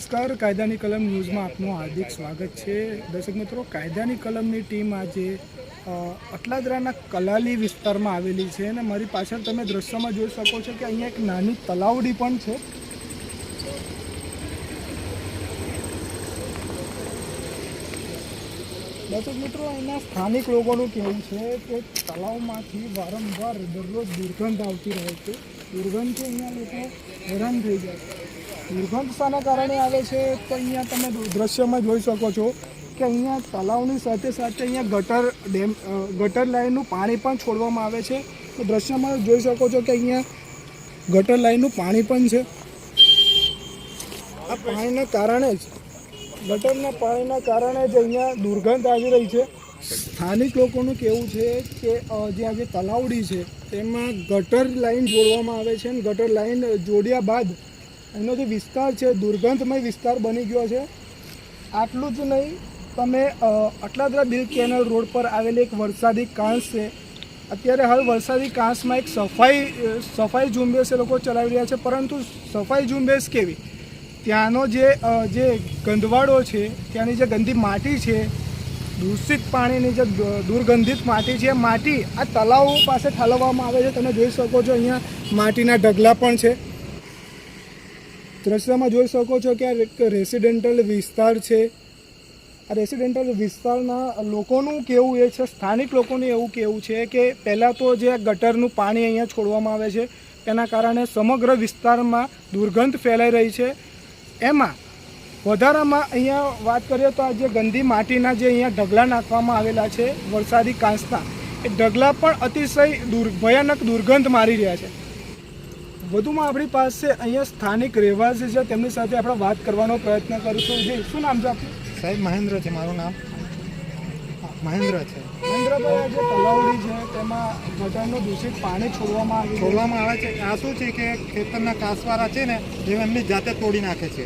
નમસ્કાર, કાયદાની કલમ ન્યૂઝમાં આપનું હાર્દિક સ્વાગત છે. દર્શક મિત્રો, કાયદાની કલમની ટીમ આજે અટલાદરાના કલાલી વિસ્તારમાં આવેલી છે અને મારી પાછળ તમે દ્રશ્યમાં જોઈ શકો છો કે અહીંયા એક નાની તલાવડી પણ છે. દર્શક મિત્રો, અહીંના સ્થાનિક લોકોનું કહેવું છે કે તળાવમાંથી વારંવાર દરરોજ દુર્ગંધ આવતી રહે છે. દુર્ગંધથી અહીંયા લોકો હેરાન થઈ જાય છે. દુર્ગંધ શાના કારણે આવે છે તો અહીંયા તમે દૃશ્યમાં જોઈ શકો છો કે અહીંયા તળાવની સાથે સાથે અહીંયા ગટર ડેમ ગટર લાઈનનું પાણી પણ છોડવામાં આવે છે. તો દ્રશ્યમાં જોઈ શકો છો કે અહીંયા ગટર લાઈનનું પાણી પણ છે. આ પાણીના કારણે જ, ગટરના પાણીના કારણે જ અહીંયા દુર્ગંધ આવી રહી છે. સ્થાનિક લોકોનું કહેવું છે કે જ્યાં જે તલાવડી છે, તેમાં ગટર લાઈન જોડવામાં આવે છે અને ગટર લાઈન જોડ્યા બાદ એનો જે વિસ્તાર છે, દુર્ગંધમય વિસ્તાર બની ગયો છે. આટલું જ નહીં, તમે અટલાદરા બિલ કેનલ રોડ પર આવેલી એક વરસાદી કાંસ છે. અત્યારે હાલ વરસાદી કાંસમાં એક સફાઈ સફાઈ ઝુંબેશ એ લોકો ચલાવી રહ્યા છે, પરંતુ સફાઈ ઝુંબેશ કેવી? ત્યાંનો જે જે ગંદવાડો છે, ત્યાંની જે ગંદી માટી છે, દૂષિત પાણીની જે દુર્ગંધિત માટી છે માટી આ તલાવો પાસે ઠાલવવામાં આવે છે. તમે જોઈ શકો છો, અહીંયા માટીના ઢગલા પણ છે. દ્રશ્યમાં જોઈ શકો છો કે આ એક રેસિડેન્ટલ વિસ્તાર છે. આ રેસિડેન્ટલ વિસ્તારના લોકોનું કેવું એ છે, સ્થાનિક લોકોનું એવું કેવું છે કે પહેલાં તો જે ગટરનું પાણી અહીંયા છોડવામાં આવે છે, તેના કારણે સમગ્ર વિસ્તારમાં દુર્ગંધ ફેલાઈ રહી છે. એમાં વધારામાં અહીંયા વાત કરીએ તો આ જે ગંદી માટીના જે અહીંયા ઢગલા નાખવામાં આવેલા છે, વરસાદી કાંસના, એ ઢગલા પણ અતિશય દુર ભયાનક દુર્ગંધ મારી રહ્યા છે. વધુમાં આપણી પાસે અહીંયા સ્થાનિક રહેવાસી છે. તેમની સાથે આપણે વાત કરવાનો પ્રયત્ન કરીશું. જી શું નામ છે આપનું? સાહેબ મહેન્દ્ર છે મારું નામ. મહેન્દ્ર છે. મહેન્દ્રભાઈ જે તલાવડી છે તેમાં ગટરનું દૂષિત પાણી છોડવામાં આવે છોડવામાં આવે છે. આ શું છે કે ખેતરના કાસવાળા છે ને જે એમની જાતે તોડી નાખે છે.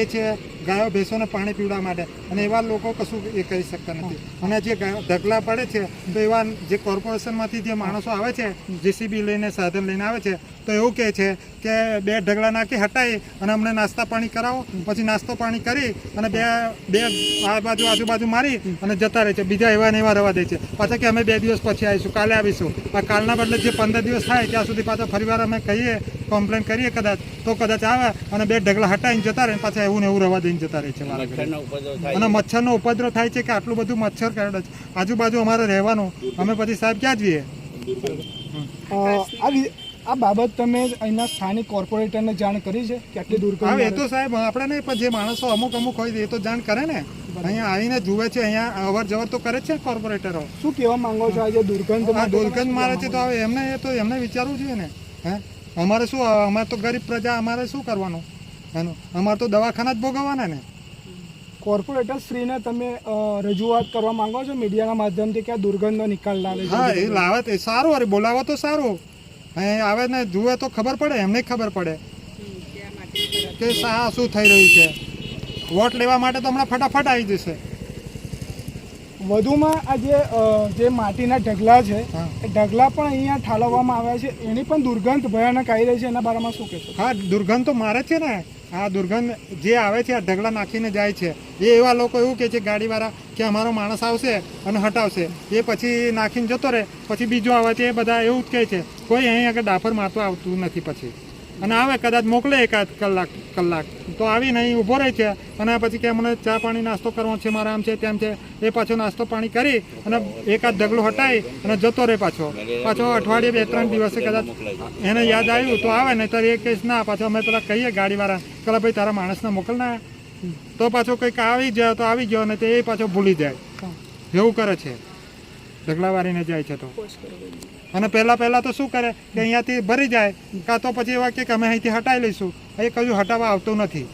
એ છે ગાયો ભેંસોને પાણી પીવડાવવા માટે. અને એવા લોકો કશું એ કરી શકતા નથી. અને જે ઢગલા પડે છે, તો એવા જે કોર્પોરેશનમાંથી જે માણસો આવે છે, જેસીબી લઈને, સાધન લઈને આવે છે, તો એવું કહે છે કે બે ઢગલા નાખી હટાવી અને અમને નાસ્તા પાણી કરાવો. પછી નાસ્તો પાણી કરી અને બે બે આ બાજુ આજુબાજુ મારી અને જતા રહે છે. બીજા એવા ને એવા રવા દે છે. પાછા કે અમે બે દિવસ પછી આવીશું. કાલે આવીશું. આ કાલના બદલે જે પંદર દિવસ થાય, ત્યાં સુધી પાછા ફરીવાર અમે કહીએ કમ્પ્લેન કરીએ કદાચ તો કદાચ આવે અને બે ઢગલા હટાવીને જતા રહે પાછા એવું ને એવું રવા દઈને જતા રહે છે અને મચ્છરનો ઉપદ્રવ થાય છે કે આટલું બધું મચ્છર કરડે છે. આજુબાજુ અમારે રહેવાનું. અમે પછી સાહેબ ક્યાં જઈએ? આ બાબત તમે અહીંના સ્થાનિક કોર્પોરેટરને જાણ કરી છે કે આટલી દુર્ગંધ હવે એ તો સાહેબ આપણે નહીં પણ જે માણસો અમુક અમુક હોય એ તો જાણ કરે ને. અહીંયા આવીને જુએ છે અહીંયા અવર જવર તો કરે છે કોર્પોરેટરો. શું કહેવા માંગો છો આજે દુર્ગંધ દુર્ગંધ મારે છે તો હવે એમને એ તો એમને વિચારવું જોઈએ ને. હે? અમારે શું અમારે તો ગરીબ પ્રજા અમારે શું કરવાનું? એનું અમારે તો દવાખાના જ ભોગવવાના ને. કોર્પોરેટર શ્રીને તમે રજૂઆત કરવા માંગો છો? મીડિયાના માધ્યમથી કે આ દુર્ગંધનો નિકાલ લાવે હા એ લાવે તે સારું અરે બોલાવો તો સારું. અહીં આવે ને જુએ તો ખબર પડે એમને ખબર પડે. કે શા શું થઈ રહ્યું છે? વોટ લેવા માટે તો હમણાં ફટાફટ આવી જશે. વધુમાં આ જે જે માટીના ઢગલા છે એ ઢગલા પણ અહીંયા ઠાલવવામાં આવ્યા છે. એની પણ દુર્ગંધ ભયાનક આવી રહી છે. એના બારામાં શું કહેશો? હા દુર્ગંધ તો મારે છે ને. આ દુર્ગંધ જે આવે છે આ ઢગલા નાખીને જાય છે. એ એવા લોકો એવું કહે છે ગાડીવાળા કે અમારો માણસ આવશે અને હટાવશે. એ પછી નાખીને જતો રહે. પછી બીજો આવે છે એ બધા એવું જ કહે છે. કોઈ અહીં આગળ ડાફર મારતું આવતું નથી પછી. અને આવે કદાચ મોકલે એકાદ કલાક કલાક. તો આવીને અહીં ઊભો રહે છે અને પછી કે મને ચા પાણી નાસ્તો કરવો છે મારે આમ છે તેમ છે. એ પાછો નાસ્તો પાણી કરી અને એકાદ ઢગલું હટાવી અને જતો રહે પાછો. પાછો અઠવાડિયે બે ત્રણ દિવસે કદાચ એને યાદ આવ્યું તો આવે ને તો એ કેસ ના પાછો અમે પેલા કહીએ ગાડીવાળા કે ભાઈ તારા માણસને મોકલના. તો પાછો કંઈક આવી જાય તો આવી ગયો અને તે એ પાછો ભૂલી જાય. એવું કરે છે. ઢગલા વાળીને જાય છે તો. અને પહેલાં પહેલાં તો શું કરે કે અહીંયાથી ભરી જાય કાં તો પછી એવા કે અમે અહીંથી હટાવી લઈશું. એ કયું હટાવવા આવતું નથી.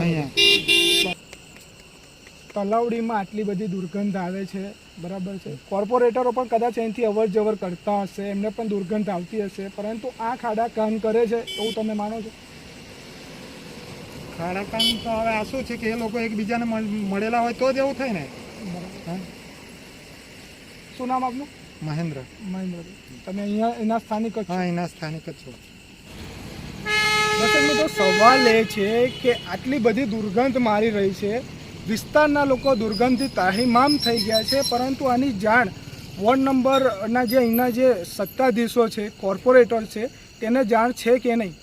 અહીંયા. તલાવડીમાં આટલી બધી દુર્ગંધ આવે છે બરાબર છે. કોર્પોરેટરો પણ કદાચ અહીંથી અવર જવર કરતા હશે એમને પણ દુર્ગંધ આવતી હશે પરંતુ આ ખાડા કામ કરે છે એવું તમે માનો છો? ખાડા કામ તો હવે આ શું છે કે એ લોકો એકબીજાને મળેલા હોય તો જ એવું થાય ને? શું નામ આપનું? મહેન્દ્ર. મહેન્દ્ર. તમે અહીંયા એના સ્થાનિક હા એના સ્થાનિક જ છું. દર્શક મિત્રો સવાલ એ છે કે આટલી બધી દુર્ગંધ મારી રહી છે. વિસ્તારના લોકો દુર્ગંધથી તાહીમામ થઈ ગયા છે પરંતુ આની જાણ વોર્ડ નંબરના જે અહીંના જે સત્તાધીશો છે કોર્પોરેટર છે તેને જાણ છે કે નહીં?